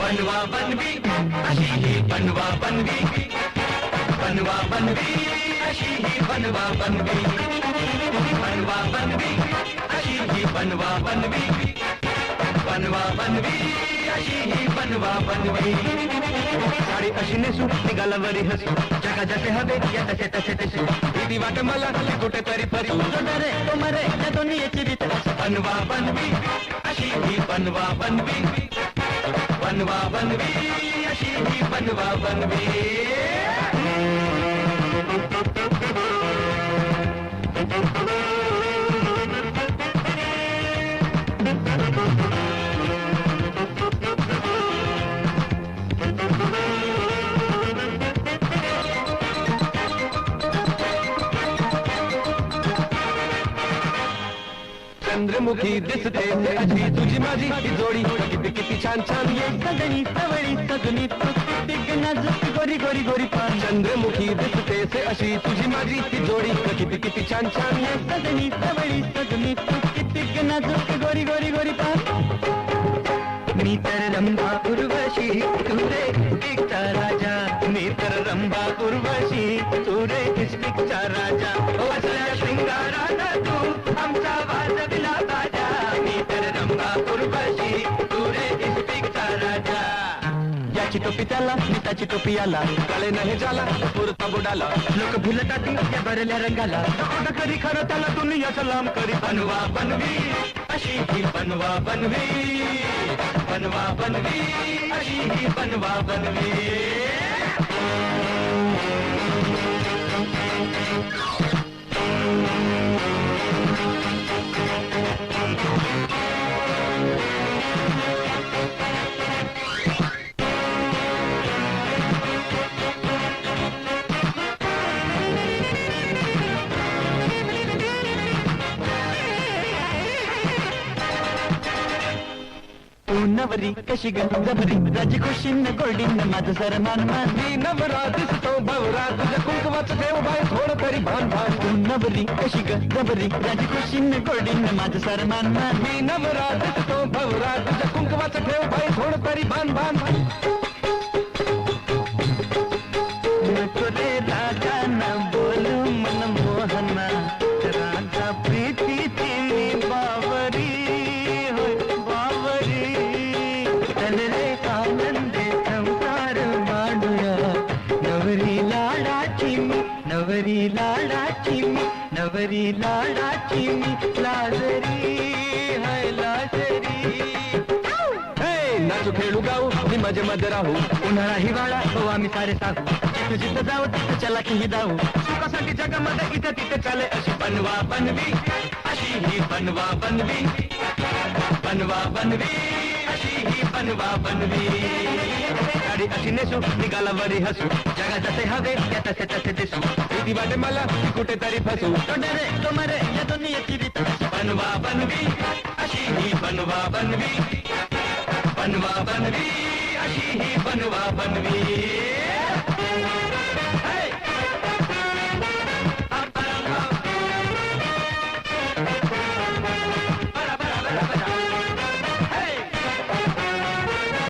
बनवा बनवी अशी ही बनवा बनवी बनवा बनवी अशी ही बनवा बनवी बनवा बनवी अशी ही बनवा बनवी बनवा बनवी बनवा बनवी साडी अशी नेसू निघाला वरी हसू। जगा जसे हवे या तसे तसे तसे। दिदी वाट मला कुठे तरी फरी रे तो मरे या दोन्ही याची रीत बनवा बनवी अशी ही बनवा बनवी बनवा बनवी अशी ही बनवा बनवी चंद्रमुखी दिसते अशी तुझी माझी ही जोडी. किती किती छान छान ये सगळी सवळी सजनी नाजूक गोरी गोरी गोरी पान. चंद्रमुखी दिसते से अशी तुझी माझी ही जोडी. किती किती छान छान ये सगळी सवळी सजनी किती नाजूक गोरी गोरी गोरी पान. मी तर लंबा उर्वशी तुरे एक तारा टोपी त्याला त्याची टोपी आला काळे नाही झाला पुरता बुडाला. लोक भुलतात या भरल्या रंगाला. कुठं करी खरं त्याला तुम्ही दुनिया सलाम करी. बनवा बनवी. अशी ही बनवा बनवी. बनवा बनवी. अशी ही बनवा बनवी. नवरी कशी ग जबरी राजी खुशीन गोडीन माझं सर मान मान मी नवरा दिसतो भवरा तुझ्या कुंकवाचं देव बाय थोडं तरी भान भान. तू नवरी कशी ग जबरी राजी खुशीन गोडीन माझं सर मान मान मी नवरा दिसतो भवरा तुझ्या कुंकवाचं ठेव बाय थोडं तरी भान भान. नवरी लाडाची मी नवरी लाडाची मी लाजरी हाय लाजरी. नाचू खेळू गाऊ मी मजे मध्ये राहू. उन्हाळा हिवाळा हो आम्ही सारे साधू जिथं जिथं जाऊ तिथं चला की जाऊ. सुखासाठी जगामध्ये इथं तिथं चाले अशी बनवा बनवी. अशी ही बनवा बनवी. बनवा बनवी. अशी ही बनवा बनवी. गाडी अशी नेसू निघाला वरी हसू जगा जसे हवे या तसे तसे दिसू भीती वाटे मला मी कुठेतरी फसू रे तो मरे या दोन्ही याची रीत बनवा बनवी अशी ही बनवा बनवी बनवा बनवी अशी ही बनवा बनवी